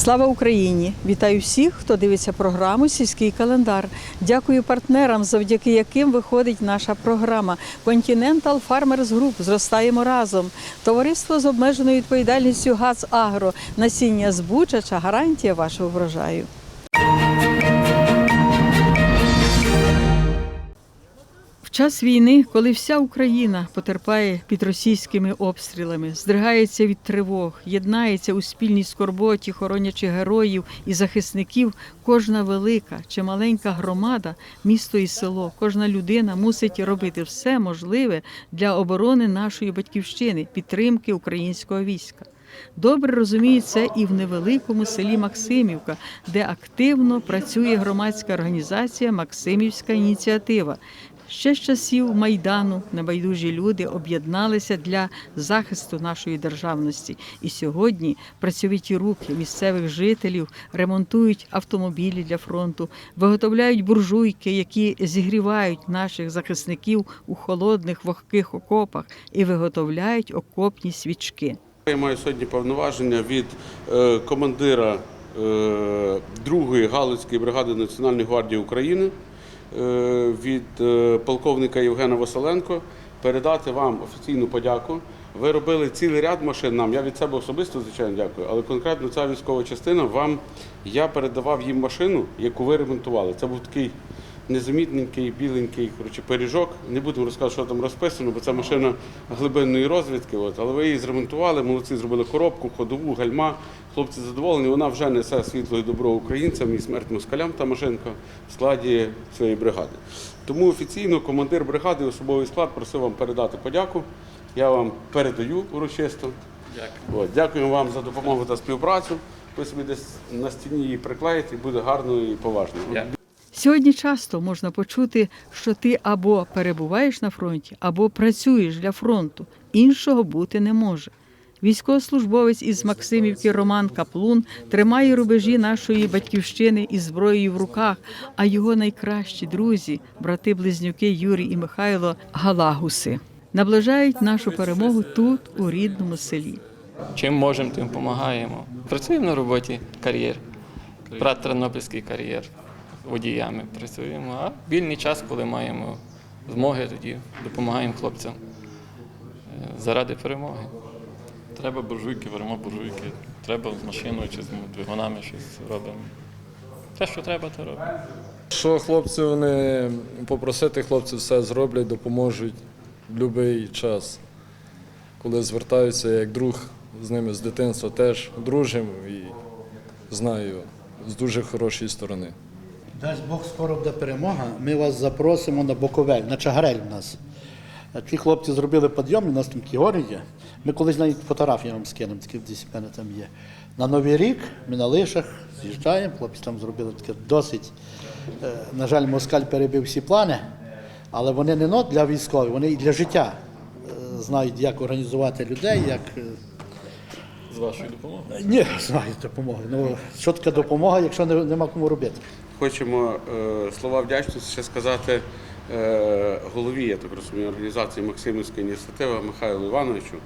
Слава Україні! Вітаю всіх, хто дивиться програму Сільський календар. Дякую партнерам, завдяки яким виходить наша програма Continental Farmers Group. Зростаємо разом. Товариство з обмеженою відповідальністю ГАЗ Агро. Насіння збучача гарантія вашого врожаю. Час війни, коли вся Україна потерпає під російськими обстрілами, здригається від тривог, єднається у спільній скорботі, хоронячи героїв і захисників, кожна велика чи маленька громада, місто і село, кожна людина мусить робити все можливе для оборони нашої батьківщини, підтримки українського війська. Добре розуміють це і в невеликому селі Максимівка, де активно працює громадська організація Максимівська ініціатива. Ще з часів Майдану небайдужі люди об'єдналися для захисту нашої державності. І сьогодні працьовиті руки місцевих жителів ремонтують автомобілі для фронту, виготовляють буржуйки, які зігрівають наших захисників у холодних вогких окопах і виготовляють окопні свічки. Я маю сьогодні повноваження від е, командира е, другої Галицької бригади Національної гвардії України, від е, полковника Євгена Василенко передати вам офіційну подяку. Ви робили цілий ряд машин нам. Я від себе особисто, звичайно, дякую, але конкретно ця військова частина вам я передавав їм машину, яку ви ремонтували. Це був такий незамітненький, біленький коротше, пиріжок. Не будемо розказувати, що там розписано, бо це машина глибинної розвідки. От, але ви її зремонтували, молодці зробили коробку, ходову, гальма. Хлопці задоволені. Вона вже несе світло і добро українцям і смерть москалям та машинка в складі цієї бригади. Тому офіційно командир бригади, особовий склад просив вам передати подяку. Я вам передаю урочисто. Дякую. От, дякуємо вам за допомогу та співпрацю. Ви собі десь на стіні її приклеїте і буде гарно і поважно. Сьогодні часто можна почути, що ти або перебуваєш на фронті, або працюєш для фронту. Іншого бути не може. Військовослужбовець із Максимівки Роман Каплун тримає рубежі нашої батьківщини із зброєю в руках, а його найкращі друзі, брати-близнюки Юрій і Михайло Галагуси, наближають нашу перемогу тут, у рідному селі. Чим можемо, тим допомагаємо. Працюємо на роботі кар'єр. Брат Тернопільський кар'єр. Водіями працюємо. А вільний час, коли маємо змоги, тоді допомагаємо хлопцям е, заради перемоги. Треба буржуйки, беремо буржуйки. Треба з машиною чи з двигунами щось робимо. Те, що треба, то робимо. Що хлопці вони попросити хлопців все зроблять, допоможуть в будь-який час. Коли звертаються як друг з ними з дитинства, теж дружимо і знаю з дуже хорошої сторони. Дасть Бог скоро буде перемога. Ми вас запросимо на Боковель, на Чагарель у нас. Ті хлопці зробили підйом, у нас там такі гори є. Ми колись навіть фотографії вам скинемо, такі десь в мене там є. На Новий рік ми на лишах з'їжджаємо, хлопці там зробили таке досить. е, На жаль, москаль перебив всі плани, але вони не но для військових, вони і для життя е, знають, як організувати людей, як. е, З вашою допомогою. Ні, знають допомоги. Ну, що таке допомога, якщо нема кому робити? Хочемо е, слова вдячності ще сказати е, голові, я так розумію, організації Максимівська ініціатива Михайлу Івановичу,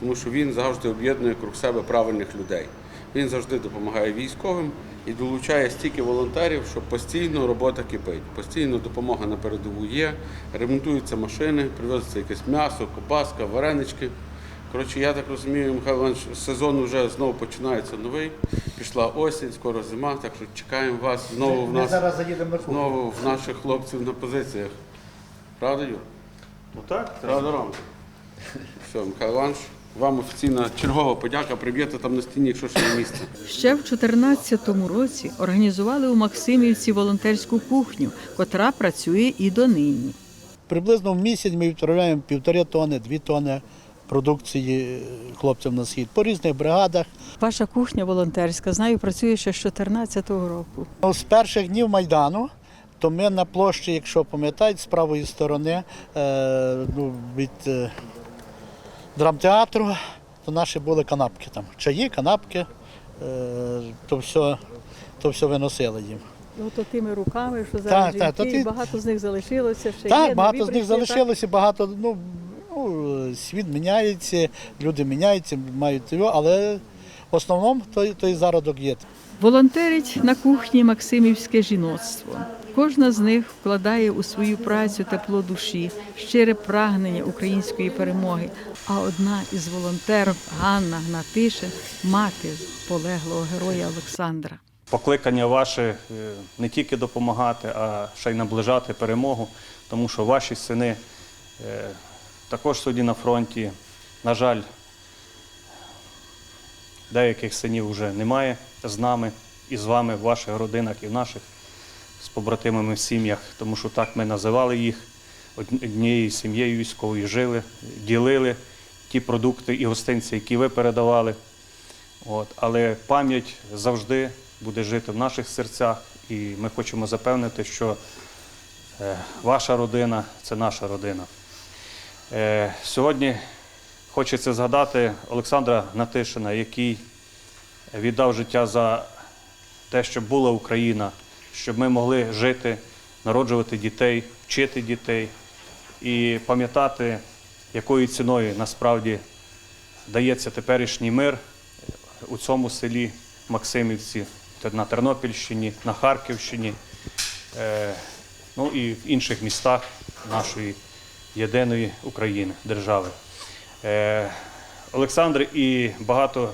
тому що він завжди об'єднує круг себе правильних людей. Він завжди допомагає військовим і долучає стільки волонтерів, що постійно робота кипить. Постійно допомога на передову є, ремонтуються машини, привозиться якесь м'ясо, копаска, варенички. Коротше, я так розумію, Михайло Іванович, сезон вже знову починається новий. Пішла осінь, скоро зима, так що чекаємо вас знову в Ми нас зараз заїдемо на кухню. знову в наших хлопців на позиціях. Правда, Юр? Ну так. Правда, Ром? Все, Михайло Іванович, вам офіційна чергова подяка. Приб'єте там на стіні, якщо ще є місце. Ще в 2014 році організували у Максимівці волонтерську кухню, котра працює і донині. Приблизно в місяць ми відправляємо півтори тони, дві тони продукції е, хлопцям на схід по різних бригадах. Ваша кухня волонтерська, знаю, працює ще з 2014 року. Ну, З перших днів Майдану, то ми на площі, якщо пам'ятаєте, з правої сторони е, ну, від е, драмтеатру то наші були канапки там. Чаї, канапки, то все, то все виносили їм. Ну, то тими руками, що зараз Так, так, то ти- багато з них залишилося ще Так, є. багато з них прийшли, так? залишилося, багато, ну, ну, світ міняється, люди міняються, мають його, але в основному той, той зародок є. Волонтерить на кухні Максимівське жіноцтво. Кожна з них вкладає у свою працю тепло душі, щире прагнення української перемоги. А одна із волонтерок Ганна Гнатишин, мати полеглого героя Олександра. покликання ваше е, не тільки допомагати, а ще й наближати перемогу, тому що ваші сини е, також сьогодні на фронті. На жаль, деяких синів вже немає з нами і з вами в ваших родинах і в наших з побратимами в сім'ях, тому що так ми називали їх однією сім'єю військовою жили, ділили ті продукти і гостинці, які ви передавали. От, але пам'ять завжди буде жити в наших серцях, і ми хочемо запевнити, що е, ваша родина це наша родина. Е, сьогодні хочеться згадати Олександра Натишина, який віддав життя за те, щоб була Україна, щоб ми могли жити, народжувати дітей, вчити дітей і пам'ятати, якою ціною насправді дається теперішній мир у цьому селі Максимівці, на Тернопільщині, на Харківщині, е, ну і в інших містах нашої єдиної України, держави. Е, Олександр і багато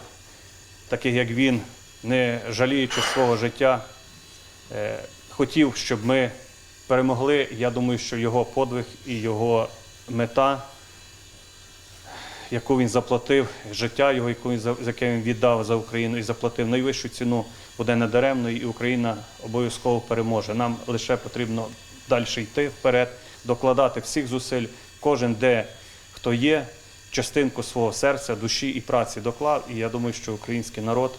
таких, як він, не жаліючи свого життя, е, хотів, щоб ми перемогли. Я думаю, що його подвиг і його мета яку він заплатив, життя його, яку він за яке він віддав за Україну і заплатив найвищу ціну, буде недаремною, і Україна обов'язково переможе. Нам лише потрібно далі йти вперед, докладати всіх зусиль, кожен де хто є, частинку свого серця, душі і праці доклав. І я думаю, що український народ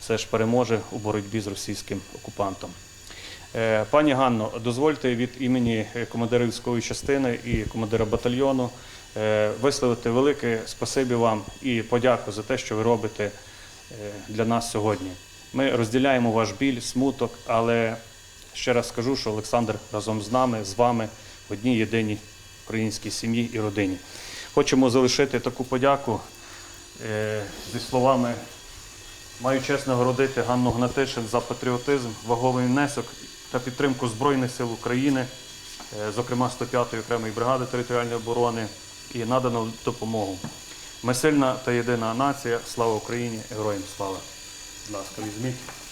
все ж переможе у боротьбі з російським окупантом. Е, Пані Ганно, дозвольте від імені е, командира військової частини і командира батальйону е, висловити велике спасибі вам і подяку за те, що ви робите для нас сьогодні. Ми розділяємо ваш біль, смуток, але ще раз скажу, що Олександр разом з нами, з вами одній єдиній українській сім'ї і родині. Хочемо залишити таку подяку е, зі словами Маю честь нагородити Ганну Гнатишин за патріотизм, ваговий внесок та підтримку Збройних сил України, е, зокрема 105-ї окремої бригади територіальної оборони і надану допомогу. Ми сильна та єдина нація. Слава Україні! Героям слава! Будь ласка, візьміть. –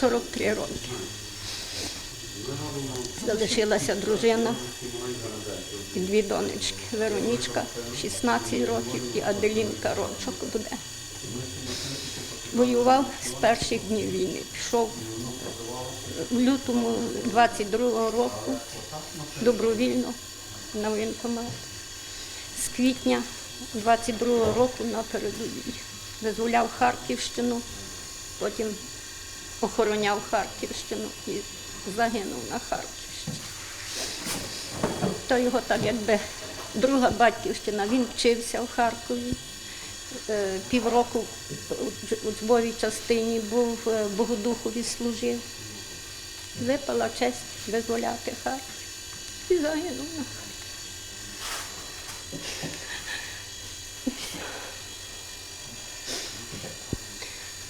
43 роки. Залишилася дружина і дві донечки. Веронічка 16 років і Аделінка рочок буде. Воював з перших днів війни. Пішов в лютому 22-го року добровільно на воєнкомат. З квітня 22-го року на передовій. Визволяв Харківщину, потім охороняв Харківщину і загинув на Харківщині. То його так якби друга батьківщина, він вчився в Харкові. Е, Півроку у зборій частині був е, Богодухові служив. Випала честь визволяти Харків і Харків.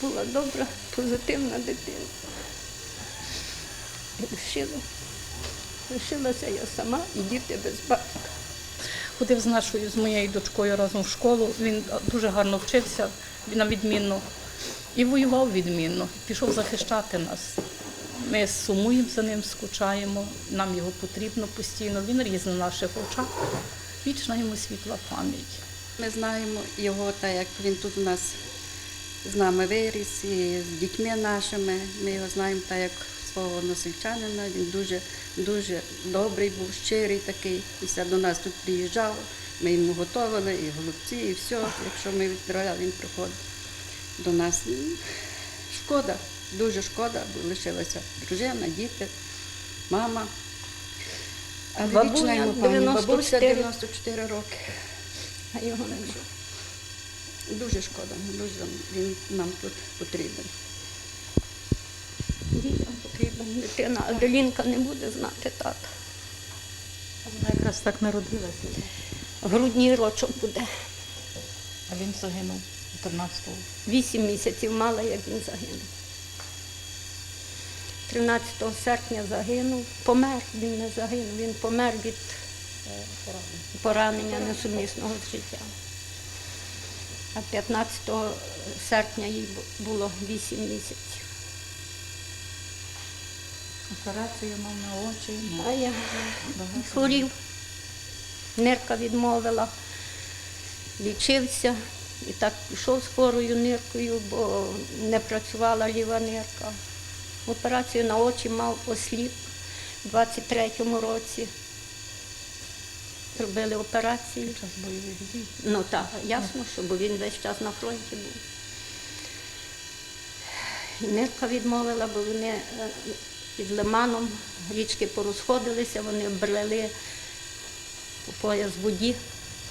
Була добра, позитивна дитина. І лишила. Лишилася я сама і діти без батька. Ходив з нашою, з моєю дочкою разом в школу. Він дуже гарно вчився, на відмінно. І воював відмінно. Пішов захищати нас. Ми сумуємо за ним, скучаємо, нам його потрібно постійно. Він ріс на наших очах. Вічна йому світла пам'ять. Ми знаємо його, так як він тут у нас з нами виріс і з дітьми нашими. Ми його знаємо так як свого односельчанина. Він дуже, дуже добрий був, щирий такий. І до нас тут приїжджав Ми йому готували, і голубці, і все. Якщо ми відправляли, він приходив до нас. Шкода, дуже шкода, бо лишилася дружина, діти, мама. Бабуня вічна йому. 94. Бабуся 94 роки. А його не. Дуже шкода, дуже він нам тут потрібен. Дитина. Аделінка не буде знати тата. Вона якраз так народилася. В грудні рочок буде. А він загинув 13-го. Вісім місяців мала, як він загинув. 13 серпня загинув. Помер, він не загинув, він помер від поранення несумісного з життям. А 15 серпня їй було 8 місяців. Операцію мав на очі. А я хворів. Нирка відмовила, лічився і так пішов з хворою ниркою, бо не працювала ліва нирка. Операцію на очі мав осліп у 23-му році. Зробили операцію. Час бойових дій. Ну так, ясно, що бо він весь час на фронті був. І нирка відмовила, бо вони е, під лиманом річки порозходилися, вони брели по пояс воді,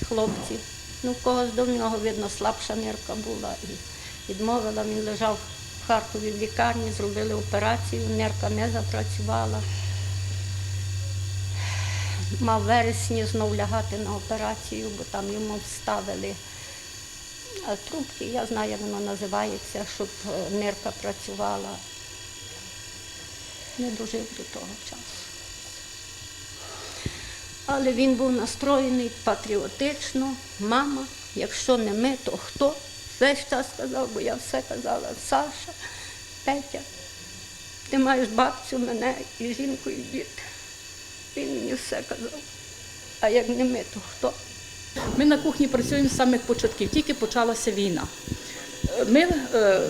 хлопці. Ну, когось до нього, видно, слабша нирка була. І відмовила, він лежав в Харкові в лікарні, зробили операцію, нирка не запрацювала. Мав вересні знов лягати на операцію, бо там йому вставили трубки, я знаю, як воно називається, щоб е, нирка працювала. Не дожив до того часу. Але він був настроєний патріотично. Мама, якщо не ми, то хто? Весь час казав, бо я все казала, Саша, Петя, ти маєш бабцю, мене і жінку, і діти. Він мені все казав. А як не ми, то хто? Ми на кухні працюємо з самих початків, тільки почалася війна. Ми, е,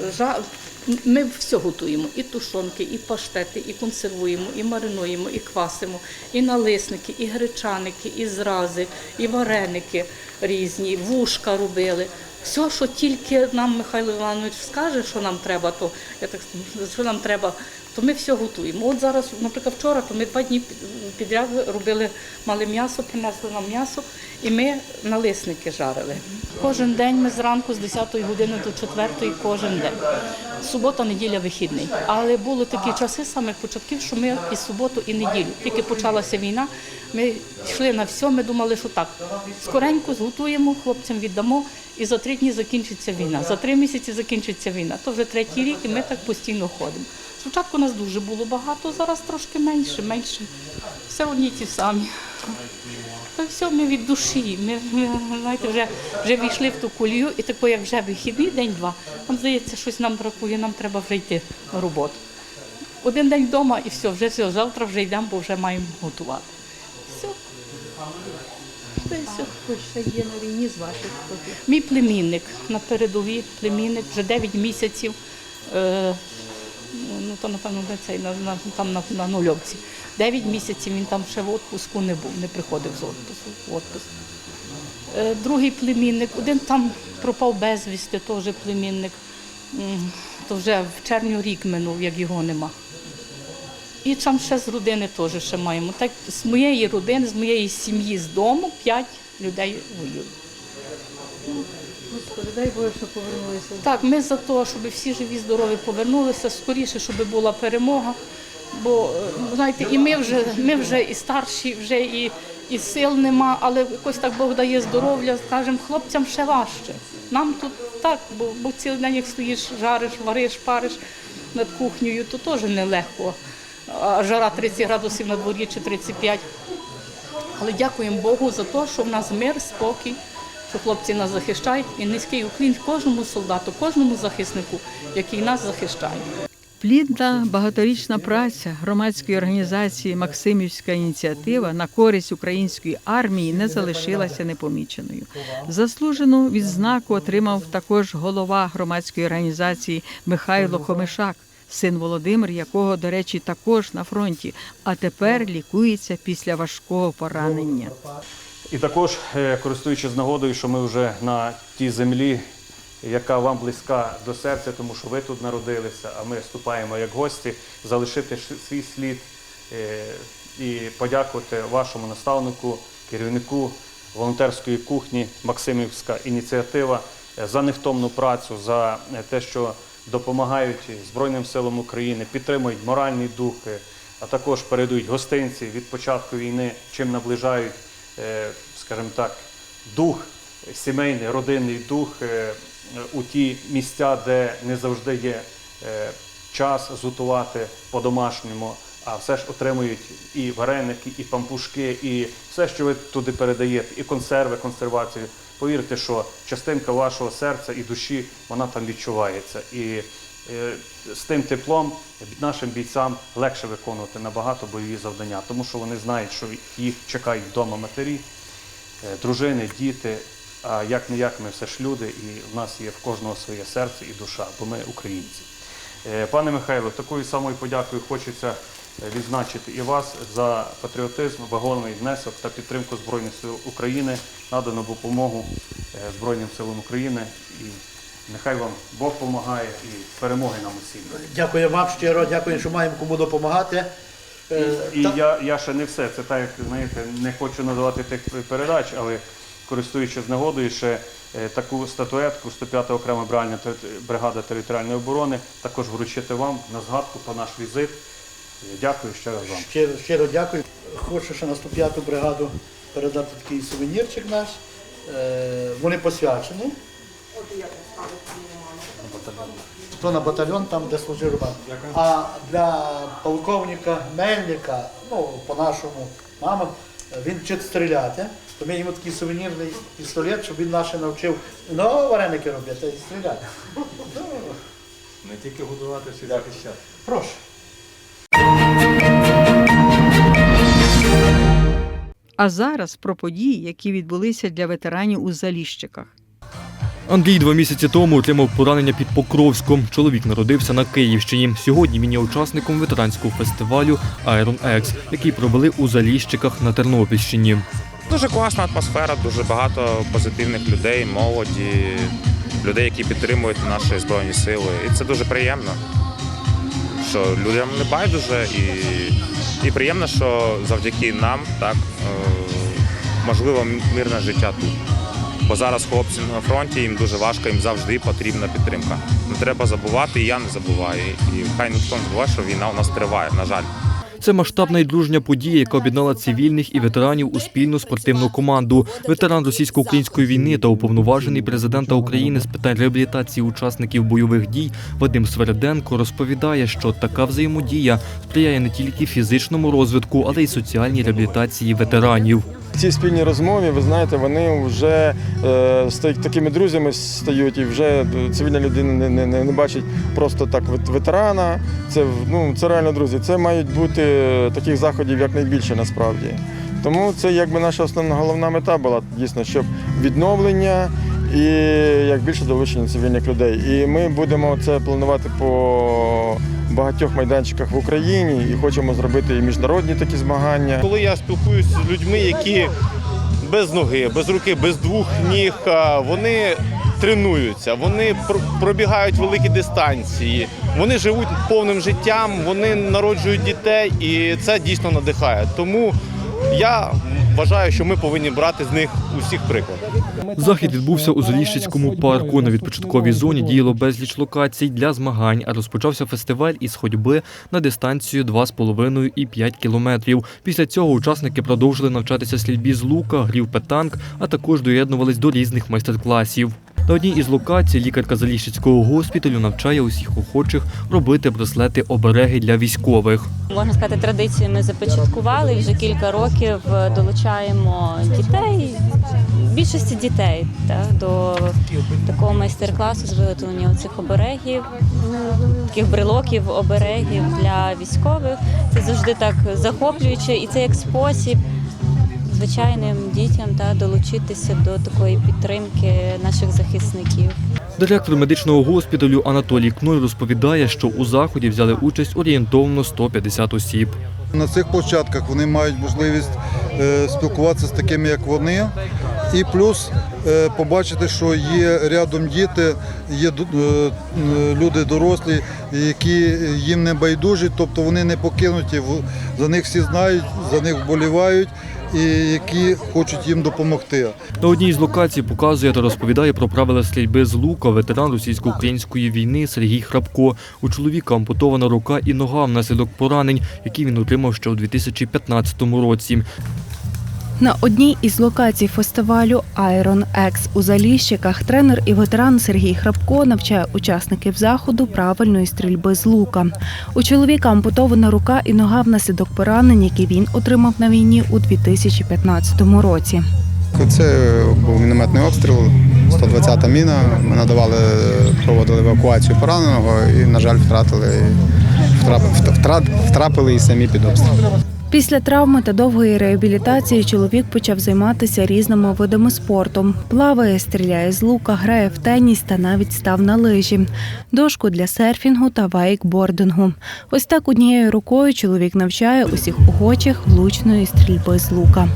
ми все готуємо: і тушонки, і паштети, і консервуємо, і маринуємо, і квасимо, і налисники, і гречаники, і зрази, і вареники різні, вушка робили. Все, що тільки нам Михайло Іванович скаже, що нам треба, то я так що нам треба, то ми все готуємо. От зараз, наприклад, вчора, то ми два дні підряд робили, мали м'ясо, принесли нам м'ясо, і ми налисники жарили. Кожен день ми зранку з 10 години до 4 кожен день. Субота, неділя, вихідний. Але були такі часи з самих початків, що ми і суботу, і неділю. Тільки почалася війна, ми йшли на все, ми думали, що так, скоренько зготуємо, хлопцям віддамо, і за три дні закінчиться війна. За три місяці закінчиться війна. То вже третій рік, і ми так постійно ходимо. Спочатку нас дуже було багато, зараз трошки менше, менше. Все одні ті самі. Та все ми від душі. Ми, ми знаєте, вже, вже війшли в ту колію, і тако, як вже вихідний день-два, нам здається, щось нам бракує, нам треба вже йти на роботу. Один день вдома і все, вже все, завтра вже йдемо, бо вже маємо готувати. Все. Та й все. Хтось ще є на війні з ваших хлопців? Мій племінник на передовій племінник вже 9 місяців. Е, ну то напевно цей на, на там на, на нульовці. 9 місяців він там ще в відпуску не був, не приходив з відпуску. В відпуск. Е, другий племінник, один там пропав безвісти, теж племінник. То вже в червні рік минув, як його нема. І там ще з родини теж ще маємо. Так з моєї родини, з моєї сім'ї з дому 5 людей воюють. Господи, дай Боже, що повернулися. Так, ми за те, щоб всі живі, здорові повернулися, скоріше, щоб була перемога. Бо е, знаєте, і ми вже, ми вже і старші, вже і, і сил нема, але якось так Бог дає здоров'я, скажемо, хлопцям ще важче. Нам тут так, бо, бо цілий день як стоїш, жариш, вариш, париш над кухнею, то теж нелегко. Жара 30 градусів на дворі чи 35. Але дякуємо Богу за те, що в нас мир, спокій, що хлопці нас захищають. І низький уклін кожному солдату, кожному захиснику, який нас захищає. Плідна багаторічна праця громадської організації Максимівська ініціатива на користь української армії не залишилася непоміченою. Заслужену відзнаку отримав також голова громадської організації Михайло Хомишак, син Володимир, якого, до речі, також на фронті, а тепер лікується після важкого поранення. І також, е, користуючись нагодою, що ми вже на тій землі, яка вам близька до серця, тому що ви тут народилися, а ми вступаємо як гості, залишити свій слід е, і подякувати вашому наставнику, керівнику волонтерської кухні Максимівська ініціатива за невтомну працю, за е, те, що допомагають Збройним силам України, підтримують моральний дух, а також передають гостинці від початку війни, чим наближають, е, скажімо так, дух сімейний, родинний дух у ті місця, де не завжди є е, час зготувати по-домашньому, а все ж отримують і вареники, і пампушки, і все, що ви туди передаєте, і консерви, консервацію. Повірте, що частинка вашого серця і душі вона там відчувається. І е, з тим теплом нашим бійцям легше виконувати набагато бойові завдання, тому що вони знають, що їх чекають вдома матері, е, дружини, діти. А як не як ми все ж люди, і в нас є в кожного своє серце і душа, бо ми українці. Е, Пане Михайло, такою самою подякою хочеться е, відзначити і вас за патріотизм, вагомий внесок та підтримку Збройних сил України, надану допомогу е, Збройним силам України. І нехай вам Бог допомагає і перемоги нам усім. Дякую вам щиро, дякую, що маємо кому допомагати. Е, І я, я ще не все. Це так, як знаєте, не хочу надавати тих передач, але користуючись нагодою, ще е, таку статуетку 105 окрема бригада територіальної оборони також вручити вам на згадку про наш візит. Е, Дякую ще раз вам. Щиро, щиро дякую. Хочу ще на 105-ту бригаду передати такий сувенірчик наш. Е, Вони посвячені. То на батальйон, там, де служив Роман. А для полковника Мельника, ну, по-нашому, мама, він вчить стріляти. То ми йому такий сувенірний пістолет, щоб він наші навчив ну, вареники робити і стріляти. Не тільки годувати, чи захищати. Прошу. А зараз про події, які відбулися для ветеранів у Заліщиках. Андрій два місяці тому отримав поранення під Покровськом. Чоловік народився на Київщині. Сьогодні він є учасником ветеранського фестивалю Iron X, який провели у Заліщиках на Тернопільщині. Дуже класна атмосфера, дуже багато позитивних людей, молоді, людей, які підтримують наші збройні сили. І це дуже приємно, що людям не байдуже, і, і приємно, що завдяки нам так е, можливо мирне життя тут. Бо зараз хлопці на фронті їм дуже важко, їм завжди потрібна підтримка. Не треба забувати, і я не забуваю. І хай ніхто не забуває, що війна у нас триває, на жаль. Це масштабна і дружня подія, яка об'єднала цивільних і ветеранів у спільну спортивну команду. Ветеран російсько-української війни та уповноважений президента України з питань реабілітації учасників бойових дій Вадим Свереденко розповідає, що така взаємодія сприяє не тільки фізичному розвитку, але й соціальній реабілітації ветеранів. Ці спільні розмови, ви знаєте, вони вже е, такими друзями стають, і вже цивільна людина не, не, не, бачить просто так ветерана. Це ну це реально друзі. Це мають бути таких заходів якнайбільше насправді. Тому це якби наша основна головна мета була дійсно, щоб відновлення і як більше долучення цивільних людей. І ми будемо це планувати по багатьох майданчиках в Україні і хочемо зробити і міжнародні такі змагання. Коли я спілкуюся з людьми, які без ноги, без руки, без двох ніг, вони тренуються, вони пр- пробігають великі дистанції, вони живуть повним життям, вони народжують дітей, і це дійсно надихає. Тому я вважаю, що ми повинні брати з них усіх приклад. Захід відбувся у Золіщицькому парку. На відпочатковій зоні діяло безліч локацій для змагань, а розпочався фестиваль із ходьби на дистанцію 2,5 і 5 кілометрів. Після цього учасники продовжили навчатися слідбі з лука, грів петанк, а також доєднувались до різних майстер-класів. На одній із локацій лікарка Заліщицького госпіталю навчає усіх охочих робити браслети обереги для військових. Можна сказати, традицію ми започаткували вже кілька років е, долучаємо дітей, більшості дітей та, до такого майстер-класу з виготовлення цих оберегів, таких брелоків, оберегів для військових. Це завжди так захоплююче і це як спосіб звичайним дітям та долучитися до такої підтримки наших захисників. Директор медичного госпіталю Анатолій Кной розповідає, що у заході взяли участь орієнтовно 150 осіб. На цих площадках вони мають можливість е, спілкуватися з такими, як вони, і плюс е, побачити, що є рядом діти, є е, люди дорослі, які їм не байдужі, тобто вони не покинуті. в- За них всі знають, за них вболівають і які хочуть їм допомогти. На одній з локацій показує та розповідає про правила стрільби з лука ветеран російсько-української війни Сергій Храпко. У чоловіка ампутована рука і нога внаслідок поранень, які він отримав ще у 2015 році. На одній із локацій фестивалю Iron X у Заліщиках тренер і ветеран Сергій Храпко навчає учасників заходу правильної стрільби з лука. У чоловіка ампутована рука і нога внаслідок поранень, які він отримав на війні у 2015 році. Це був мінометний обстріл, 120-та міна. Ми надавали, проводили евакуацію пораненого і, на жаль, втратили, втрап, втрапили і самі під обстріл. Після травми та довгої реабілітації чоловік почав займатися різними видами спорту. Плаває, стріляє з лука, грає в теніс та навіть став на лижі, дошку для серфінгу та вейкбордингу. Ось так однією рукою чоловік навчає усіх охочих влучної стрільби з лука.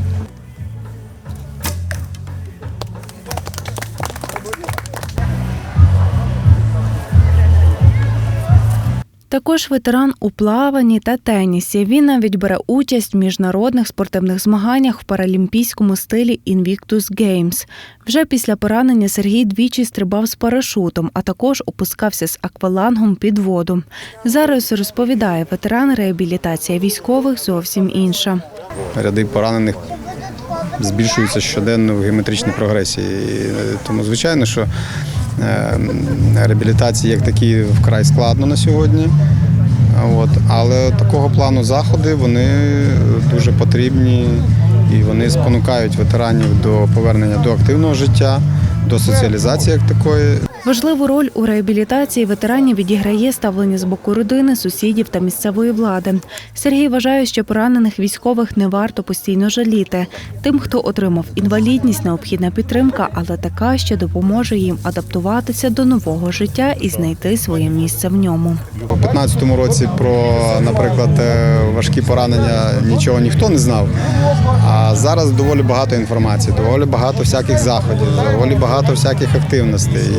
Також ветеран у плаванні та тенісі. Він навіть бере участь в міжнародних спортивних змаганнях в паралімпійському стилі Invictus Games. Вже після поранення Сергій двічі стрибав з парашутом, а також опускався з аквалангом під воду. Зараз розповідає ветеран реабілітація військових зовсім інша. Ряди поранених збільшуються щоденно в геометричній прогресії. Тому, звичайно, що е, реабілітація як такі вкрай складно на сьогодні. От. Але такого плану заходи вони дуже потрібні і вони спонукають ветеранів до повернення до активного життя, до соціалізації як такої. Важливу роль у реабілітації ветеранів відіграє ставлення з боку родини, сусідів та місцевої влади. Сергій вважає, що поранених військових не варто постійно жаліти. Тим, хто отримав інвалідність, необхідна підтримка, але така, що допоможе їм адаптуватися до нового життя і знайти своє місце в ньому. У 2015 році про, наприклад, е, важкі поранення нічого ніхто не знав. А зараз доволі багато інформації, доволі багато всяких заходів, доволі багато всяких активностей.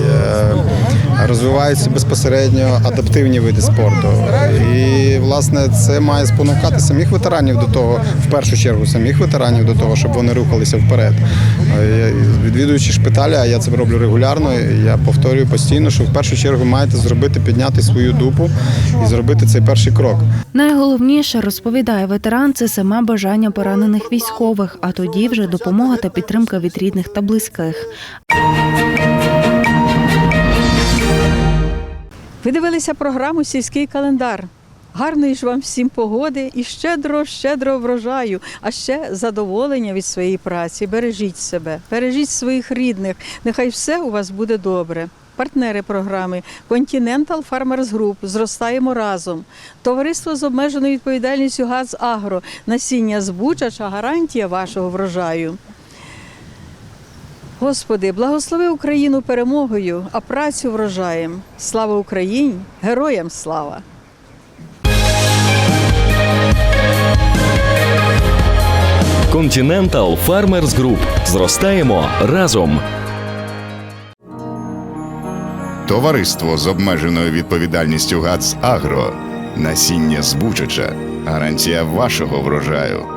Розвиваються безпосередньо адаптивні види спорту. І, власне, це має спонукати самих ветеранів до того, в першу чергу, самих ветеранів до того, щоб вони рухалися вперед. Е, Відвідуючи шпиталі, а я це роблю регулярно, я повторюю постійно, що в першу чергу маєте зробити, підняти свою дупу і зробити цей перший крок. Найголовніше розповідає ветеран це саме бажання поранених військових, а тоді вже допомога та підтримка від рідних та близьких. Ви дивилися програму Сільський календар. Гарної ж вам всім погоди і щедро, щедро врожаю, а ще задоволення від своєї праці. Бережіть себе, бережіть своїх рідних. Нехай все у вас буде добре. Партнери програми Continental Farmers Group зростаємо разом. Товариство з обмеженою відповідальністю ГАЗ Агро. Насіння збучача гарантія вашого врожаю. Господи, благослови Україну перемогою, а працю врожаєм. Слава Україні! Героям слава! Continental Farmers Group. Зростаємо разом. Товариство з обмеженою відповідальністю ГАЦ Агро. Насіння збучача. Гарантія вашого врожаю.